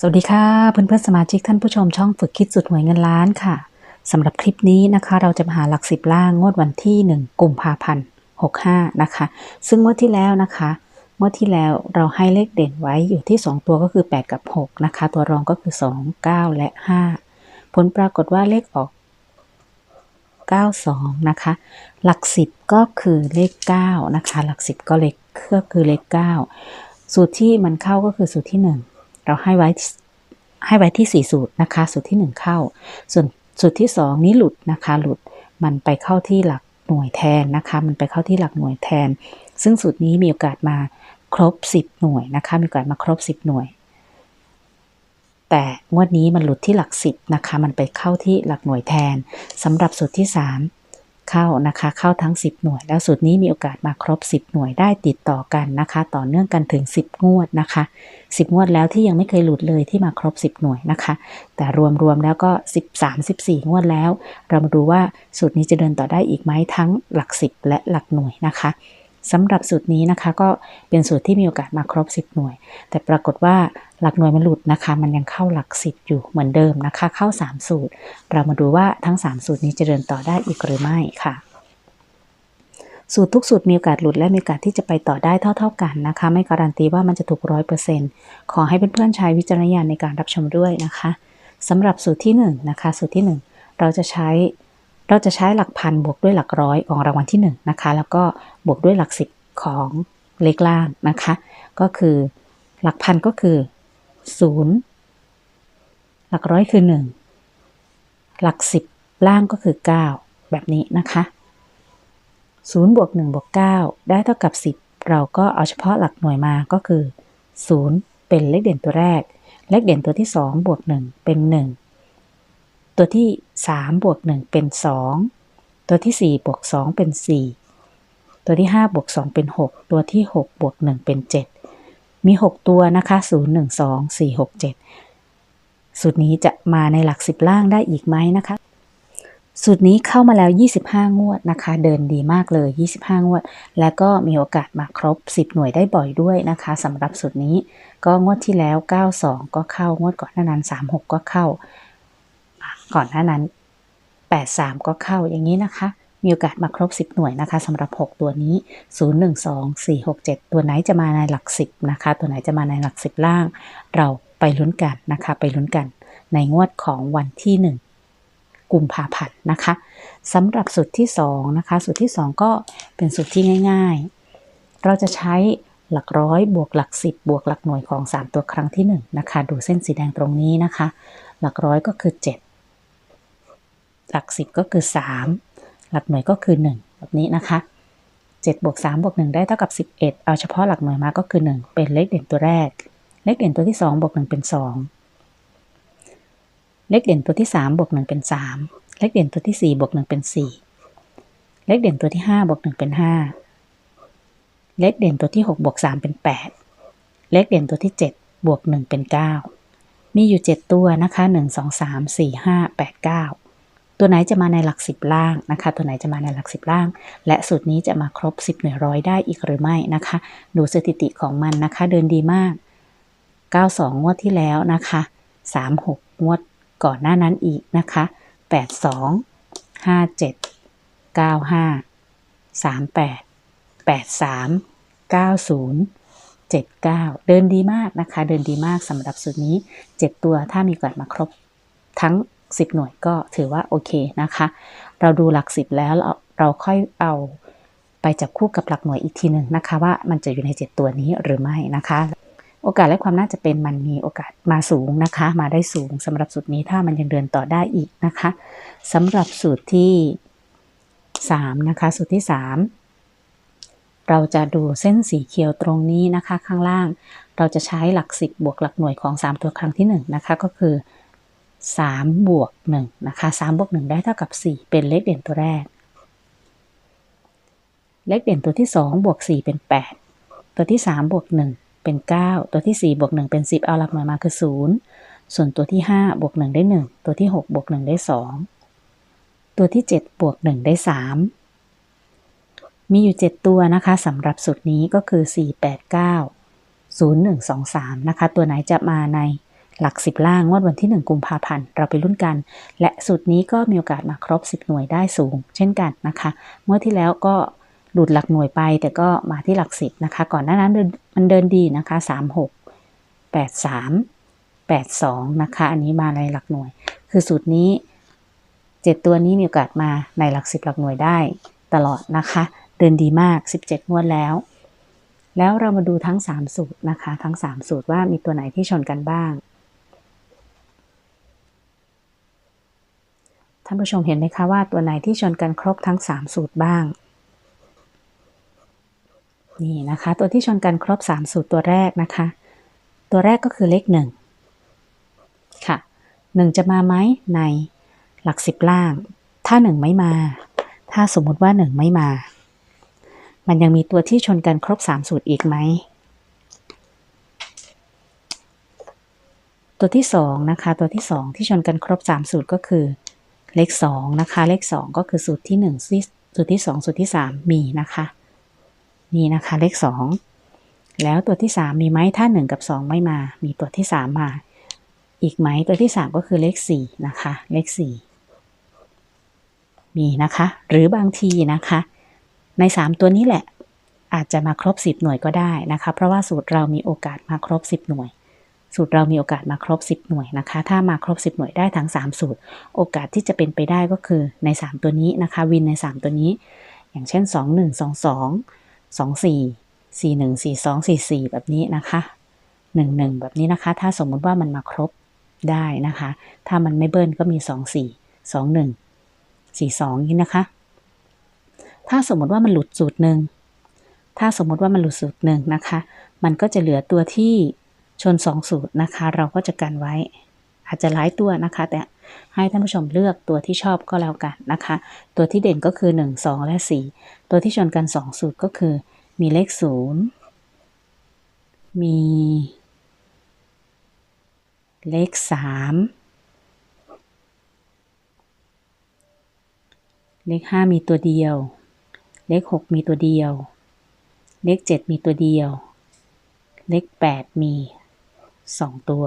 สวัสดีค่ะเพื่อนเพื่อนสมาชิกท่านผู้ชมช่องฝึกคิดสุดหวยเงินล้านค่ะสำหรับคลิปนี้นะคะ เราจะมาหาหลักสิบล่างงวดวันที่ 1กุมภาพันธ์65นะคะ ซึ่งงวดที่แล้วนะคะงวดที่แล้วเราให้เลขเด่นไว้อยู่ที่ 2 ตัวก็คือ 8 กับ 6 นะคะ ตัวรองก็คือ 2 9 และ 5 ผลปรากฏว่าเลขออก 92 นะคะ หลักสิบก็คือเลข 9 นะคะ หลักสิบก็เลขก็คือเลข 9 สูตรที่มันเข้าก็คือสูตรที่ 1 เราให้ไว้ให้ไว้ที่ 4 สูตรนะคะ สูตรที่ 1 เข้า ส่วนสูตรที่ 2 นี้หลุดนะคะ หลุดมันไปเข้าที่หลักหน่วยแทนนะคะ มันไปเข้าที่หลักหน่วยแทน ซึ่งสูตรนี้มีโอกาสมาครบ 10 หน่วยนะคะ มีโอกาสมาครบ 10 หน่วย แต่งวดนี้มันหลุดที่หลัก 10นะคะ มันไปเข้าที่หลักหน่วยแทนสำหรับสูตรที่ 3 เข้านะคะ เข้าทั้ง 10 หน่วย แล้วสูตรนี้มีโอกาสมาครบ 10 หน่วยได้ติดต่อกันนะคะ ต่อเนื่องกันถึง 10 งวดนะคะ 10 งวดแล้วที่ยังไม่เคยหลุดเลยที่มาครบ 10 หน่วยนะคะ แต่รวมๆแล้วก็ 13 14 งวดแล้ว เรามาดูว่าสูตรนี้จะเดินต่อได้อีกไหมทั้งหลัก 10 และหลักหน่วยนะคะ สำหรับสูตรนี้นะคะ ก็เป็นสูตรที่มีโอกาสมาครบ 10 หน่วย แต่ปรากฏว่าหลักหน่วยมันหลุดนะคะ มันยังเข้าหลัก 10 อยู่เหมือนเดิมนะคะ เข้า 3 สูตร เรามาดูว่าทั้ง 3 สูตรนี้จะเดินต่อได้อีกหรือไม่ค่ะสูตรทุกสูตรมีโอกาสหลุดและมีโอกาสที่จะไปต่อได้เท่า ๆกันนะคะ ไม่การันตีว่ามันจะถูกร้อยเปอร์เซ็นต์ขอให้เพื่อนๆใช้วิจารณญาณในการรับชมด้วยนะคะสำหรับสูตรที่1นงนะคะสูตรที่ 1 เราจะใช้ เราจะใช้หลักพันบวกด้วยหลักร้อยของรางวัลที่1นะคะ แล้วก็บวกด้วยหลักสิบของเลขล่างนะคะ ก็คือหลักพันก็คือ 0 หลักร้อยคือ 1 หลักสิบล่างก็คือ 9 แบบนี้นะคะ0บวก1บวก9ได้เท่ากับ 10 เราก็เอาเฉพาะหลักหน่วยมาก็คือ 0 เป็นเลขเด่นตัวแรก เลขเด่นตัวที่ 2 บวก 1 เป็น 1 ตัวที่3บวก1เป็น 2 ตัวที่4บวก2เป็น 4 ตัวที่5บวก2เป็น 6 ตัวที่6บวก1เป็น 7 มี 6 ตัวนะคะ0 1 2 4 6 7 สูตรนี้จะมาในหลัก 10 ล่างได้อีกไหมนะคะ สูตรนี้เข้ามาแล้ว 25 งวดนะคะ เดินดีมากเลย 25 งวด แล้วก็มีโอกาสมาครบ 10 หน่วยได้บ่อยด้วยนะคะสำหรับสูตรนี้ก็งวดที่แล้ว 92 ก็เข้างวดก่อนหน้านั้น36 ก็เข้า ก่อนหน้านั้น 83 ก็เข้าอย่างนี้นะคะ มีโอกาสมาครบ 10 หน่วยนะคะสำหรับ 6 ตัวนี้ 0 1 2 4 6 7 ตัวไหนจะมาในหลัก 10 นะคะ ตัวไหนจะมาในหลัก 10 ล่าง เราไปลุ้นกันนะคะ ไปลุ้นกัน ในงวดของวันที่ 1กุมภาพันธ์นะคะสำหรับสูตรที่2นะคะสูตรที่ 2 ก็เป็นสูตรที่ง่าย ๆ เราจะใช้หลักร้อยบวกหลัก 10 บวกหลักหน่วยของ 3 ตัวครั้งที่1นะคะดูเส้นสีแดงตรงนี้นะคะ หลักร้อยก็คือ 7 หลัก 10 ก็คือ 3 หลักหน่วยก็คือ 1 แบบนี้นะคะ7บวก3บวก1ได้เท่ากับ 11 เอาเฉพาะหลักหน่วยมาก็คือ 1 เป็นเลขเด่นตัวแรก เลขเด่นตัวที่ 2 บวก 1 เป็น 2 เลขเด่นตัวที่ 3 บวก 1 เป็น 3 เลขเด่นตัวที่ 4 บวก 1 เป็น 4 เลขเด่นตัวที่ 5 บวก 1 เป็น 5 เลขเด่นตัวที่ 6 บวก 3 เป็น 8 เลขเด่นตัวที่ 7 บวก 1 เป็น 9 มีอยู่ 7 ตัวนะคะ 1 2 3 4 5 8 9 ตัวไหนจะมาในหลัก 10 ล่างนะคะ ตัวไหนจะมาในหลัก 10 ล่าง และสูตรนี้จะมาครบ 10 หน่วยร้อยได้อีกหรือไม่นะคะ ดูสถิติของมันนะคะ เดินดีมาก 92 งวดที่แล้วนะคะ 36 งวดก่อนหน้านั้นอีกนะคะ 82 57 95 38 83 90 79 เดินดีมากนะคะ เดินดีมากสำหรับสูตรนี้ 7 ตัวถ้ามีโอกาสมาครบทั้ง 10 หน่วยก็ถือว่าโอเคนะคะ เราดูหลัก 10 แล้วเราเราค่อยเอาไปจับคู่กับหลักหน่วยอีกทีหนึ่งนะคะ ว่ามันจะอยู่ใน 7 ตัวนี้หรือไม่นะคะ โอกาสและความน่าจะเป็นมันมีโอกาสมาสูงนะคะ มาได้สูงสำหรับสูตรนี้ถ้ามันยังเดินต่อได้อีกนะคะสำหรับสูตรที่ 3 นะคะ สูตรที่ 3 เราจะดูเส้นสีเขียวตรงนี้นะคะ ข้างล่างเราจะใช้หลัก 10 บวกหลักหน่วยของ 3 ตัวครั้งที่1นะคะก็คือ 3บวก1นะคะ3บวก1ได้เท่ากับ 4 เป็นเลขเด่นตัวแรก เลขเด่นตัวที่ 2 บวก 4 เป็น 8 ตัวที่ 3 บวก 1 เป็น 9 ตัวที่ 4 บวก 1 เป็น 10 เอาหลักหน่วยมาคือ 0 ส่วนตัวที่ 5 บวก 1 ได้ 1 ตัวที่ 6 บวก 1 ได้ 2 ตัวที่ 7 บวก 1 ได้ 3 มีอยู่ 7 ตัวนะคะสำหรับสูตรนี้ก็คือ 4 8 9 0 1 2 3 นะคะ ตัวไหนจะมาใน หลักสิบล่างงวดวันที่ 1 กุมภาพันธ์ เราไปรุ่นกัน และสูตรนี้ก็มีโอกาสมาครบ 10 หน่วยได้สูง เช่นกันนะคะเมื่อที่แล้วก็หลุดหลักหน่วยไป แต่ก็มาที่หลักสิบนะคะ ก่อนหน้านั้นมันเดินดีนะคะ 36 83 82 นะคะ อันนี้มาในหลักหน่วย คือสูตรนี้ 7 ตัวนี้มีโอกาสมาในหลักสิบหลักหน่วยได้ตลอดนะคะ เดินดีมาก 17 งวดแล้ว แล้วเรามาดูทั้ง 3 สูตรนะคะ ทั้ง 3 สูตรว่ามีตัวไหนที่ชนกันบ้าง ท่านผู้ชมเห็นไหมคะว่าตัวไหนที่ชนกันครบทั้ง 3 สูตรบ้าง นี่นะคะ ตัวที่ชนกันครบ 3 สูตรตัวแรกนะคะ ตัวแรกก็คือเลข1ค่ะ1 จะมาไหมในหลักสิบล่าง ถ้า 1 ไม่มา ถ้าสมมุติว่า 1 ไม่มา มันยังมีตัวที่ชนกันครบ 3 สูตรอีกไหมตัวที่2นะคะตัวที่ 2 ที่ชนกันครบ 3 สูตรก็คือ เลข2นะคะ เลข 2 ก็คือสูตรที่1สูตรที่ 2 สูตรที่ 3 มีนะคะ นี่นะคะเลข 2 แล้วตัวที่ 3 มีไหมถ้า 1 กับ 2 ไม่มา มีตัวที่ 3 มา อีกไหมตัวที่ 3 ก็คือเลข 4 นะคะ เลข 4 มีนะคะ หรือบางทีนะคะ ใน 3 ตัวนี้แหละ อาจจะมาครบ 10 หน่วยก็ได้นะคะ เพราะว่าสูตรเรามีโอกาสมาครบ 10 หน่วย สูตรเรามีโอกาสมาครบ 10 หน่วยนะคะ ถ้ามาครบ 10 หน่วยได้ทั้ง 3 สูตร โอกาสที่จะเป็นไปได้ก็คือใน 3 ตัวนี้นะคะ วินใน 3 ตัวนี้ อย่างเช่น 2 1 2 2 2 4 4 1 4 2 4 4 แบบนี้นะคะ1 1 แบบนี้นะคะ ถ้าสมมติว่ามันมาครบได้นะคะ ถ้ามันไม่เบิ้ลก็มี 2 4 2 1 4 2นี้นะคะ ถ้าสมมติว่ามันหลุดสูตรหนึ่งถ้าสมมติว่ามันหลุดสูตรหนึ่งนะคะ มันก็จะเหลือตัวที่ ชนสองสูตรนะคะ เราก็จะกันไว้ อาจจะหลายตัวนะคะ แต่ให้ท่านผู้ชมเลือกตัวที่ชอบก็แล้วกันนะคะ ตัวที่เด่นก็คือ 1 2 และ 4 ตัวที่ชนกัน 2 สูตรก็คือ มีเลข 0 มีเลข 3 เลข 5 มีตัวเดียว เลข 6 มีตัวเดียว เลข 7 มีตัวเดียว เลข 8 มี 2 ตัว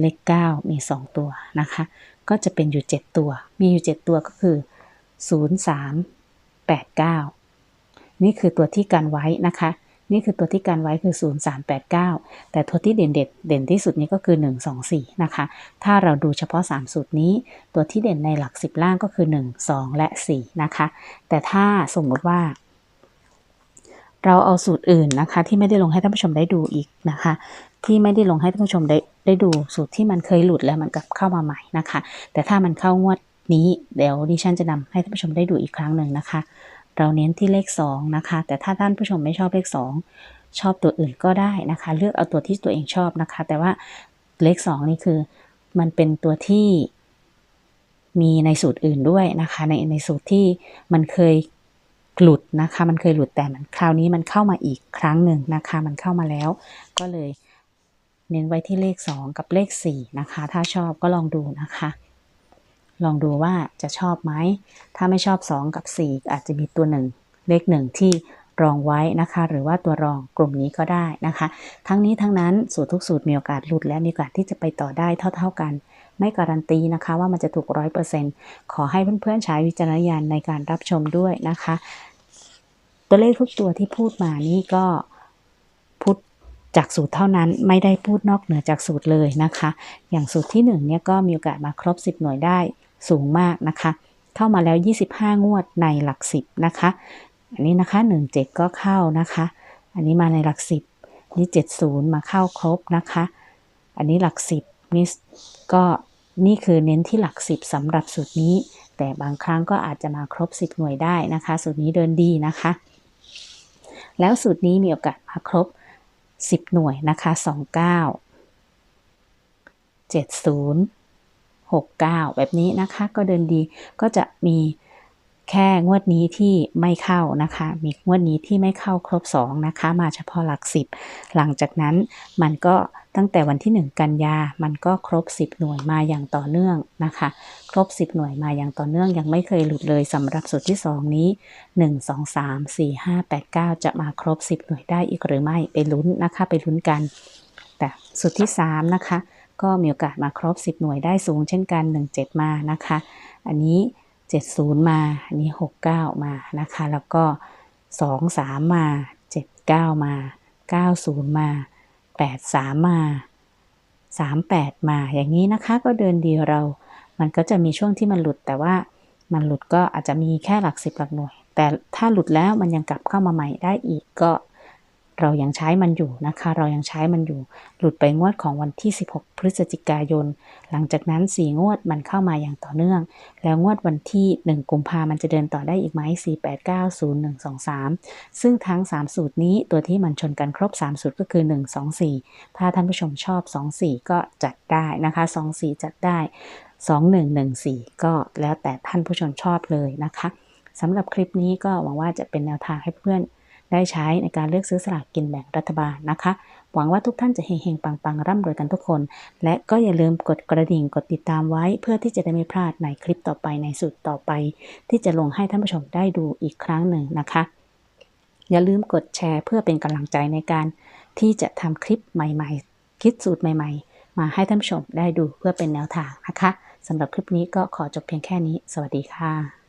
เลข 9 มี 2 ตัวนะคะ ก็จะเป็นอยู่ 7 ตัว มีอยู่ 7 ตัวก็คือ 0 3 8 9 นี่คือตัวที่กันไว้นะคะ นี่คือตัวที่กันไว้คือ 0 3 8 9 แต่ตัวที่เด่นเด่นเด่นที่สุดนี้ก็คือ 1 2 4 นะคะ ถ้าเราดูเฉพาะ 3 สูตรนี้ ตัวที่เด่นในหลัก 10 ล่างก็คือ 1 2 และ 4 นะคะ แต่ถ้าสมมติว่าเราเอาสูตรอื่นนะคะ ที่ไม่ได้ลงให้ท่านผู้ชมได้ดูอีกนะคะ ที่ไม่ได้ลงให้ท่านผู้ชมได้ได้ดูสูตรที่มันเคยหลุดแล้วมันกลับเข้ามาใหม่นะคะ แต่ถ้ามันเข้างวดนี้เดี๋ยวดิฉันจะนำให้ท่านผู้ชมได้ดูอีกครั้งหนึ่งนะคะ เราเน้นที่เลข 2 นะคะ แต่ถ้าท่านผู้ชมไม่ชอบเลข 2 ชอบตัวอื่นก็ได้นะคะ เลือกเอาตัวที่ตัวเองชอบนะคะ แต่ว่าเลข 2 นี่คือมันเป็นตัวที่มีในสูตรอื่นด้วยนะคะ ในในสูตรที่มันเคยหลุดนะคะ มันเคยหลุดแต่มันคราวนี้มันเข้ามาอีกครั้งหนึ่งนะคะ มันเข้ามาแล้วก็เลย เน้นไว้ที่เลข 2 กับเลข 4 นะคะ ถ้าชอบก็ลองดูนะคะ ลองดูว่าจะชอบไหม ถ้าไม่ชอบ 2 กับ 4 อาจจะมีตัวหนึ่งเลขหนึ่งที่รองไว้นะคะ หรือว่าตัวรองกลุ่มนี้ก็ได้นะคะ ทั้งนี้ทั้งนั้นสูตรทุกสูตรมีโอกาสหลุดและมีโอกาสที่จะไปต่อได้เท่า ๆกัน ไม่การันตีนะคะว่ามันจะถูกร้อยเปอร์เซ็นต์ขอให้เพื่อนๆใช้วิจารณญาณในการรับชมด้วยนะคะ ตัวเลขทุกตัวที่พูดมานี่ก็ จากสูตรเท่านั้นไม่ได้พูดนอกเหนือจากสูตรเลยนะคะ อย่างสูตรที่1เนี่ยก็มีโอกาสมาครบ 10 หน่วยได้สูงมากนะคะ เข้ามาแล้ว 25 งวดในหลัก 10 นะคะ อันนี้นะคะ 17 ก็เข้านะคะ อันนี้มาในหลัก 10 นี่ 70 มาเข้าครบนะคะ อันนี้หลัก 10 นี่ก็นี่คือเน้นที่หลัก 10สำหรับสูตรนี้ แต่บางครั้งก็อาจจะมาครบ 10 หน่วยได้นะคะ สูตรนี้เดินดีนะคะ แล้วสูตรนี้มีโอกาสมาครบ 10 หน่วยนะคะ 29 70 69 แบบนี้นะคะ ก็เดินดีก็จะมี แค่งวดนี้ที่ไม่เข้านะคะ มีงวดนี้ที่ไม่เข้าครบ 2 นะคะ มาเฉพาะหลัก 10 หลังจากนั้นมันก็ตั้งแต่วันที่ 1 กันยา มันก็ครบ 10 หน่วยมาอย่างต่อเนื่องนะคะ ครบ 10 หน่วยมาอย่างต่อเนื่อง ยังไม่เคยหลุดเลยสำหรับสูตรที่ 2 นี้ 1 2 3 4 5 8 9 จะมาครบ 10 หน่วยได้อีกหรือไม่ไปลุ้นนะคะ ไปลุ้นกัน แต่สูตรที่ 3 นะคะ ก็มีโอกาสมาครบ 10 หน่วยได้สูงเช่นกัน 17 มานะคะ อันนี้ 70 มา อันนี้ 69 มานะคะ แล้วก็ 23 มา 79 มา 90 มา 83 มา 38 มา อย่างนี้นะคะก็เดินดีเรา มันก็จะมีช่วงที่มันหลุดแต่ว่ามันหลุดก็อาจจะมีแค่หลักสิบหลักหน่วย แต่ถ้าหลุดแล้วมันยังกลับเข้ามาใหม่ได้อีกก็ เรายังใช้มันอยู่นะคะ เรายังใช้มันอยู่ หลุดไปงวดของวันที่ 16 พฤศจิกายน หลังจากนั้น 4 งวดมันเข้ามาอย่างต่อเนื่อง แล้วงวดวันที่ 1 กุมภามันจะเดินต่อได้อีกไหม4 8 9 0 1 2 3 ซึ่งทั้ง 3 สูตรนี้ตัวที่มันชนกันครบ 3 สูตรก็คือ 1 2 4 ถ้าท่านผู้ชมชอบ 2 4 ก็จัดได้นะคะ 2 4 จัดได้ 2 1 1 4 ก็แล้วแต่ท่านผู้ชมชอบเลยนะคะสำหรับคลิปนี้ก็หวังว่าจะเป็นแนวทางให้เพื่อน ได้ใช้ในการเลือกซื้อสลากกินแบ่งรัฐบาลนะคะ หวังว่าทุกท่านจะเฮงๆ ปังๆ ร่ำรวยกันทุกคน และก็อย่าลืมกดกระดิ่งกดติดตามไว้ เพื่อที่จะได้ไม่พลาดในคลิปต่อไปในสูตรต่อไป ที่จะลงให้ท่านผู้ชมได้ดูอีกครั้งหนึ่งนะคะ อย่าลืมกดแชร์เพื่อเป็นกำลังใจในการ ที่จะทำคลิปใหม่ๆ คิดสูตรใหม่ ๆ มาให้ท่านผู้ชมได้ดูเพื่อเป็นแนวทางนะคะสำหรับคลิปนี้ก็ขอจบเพียงแค่นี้ สวัสดีค่ะ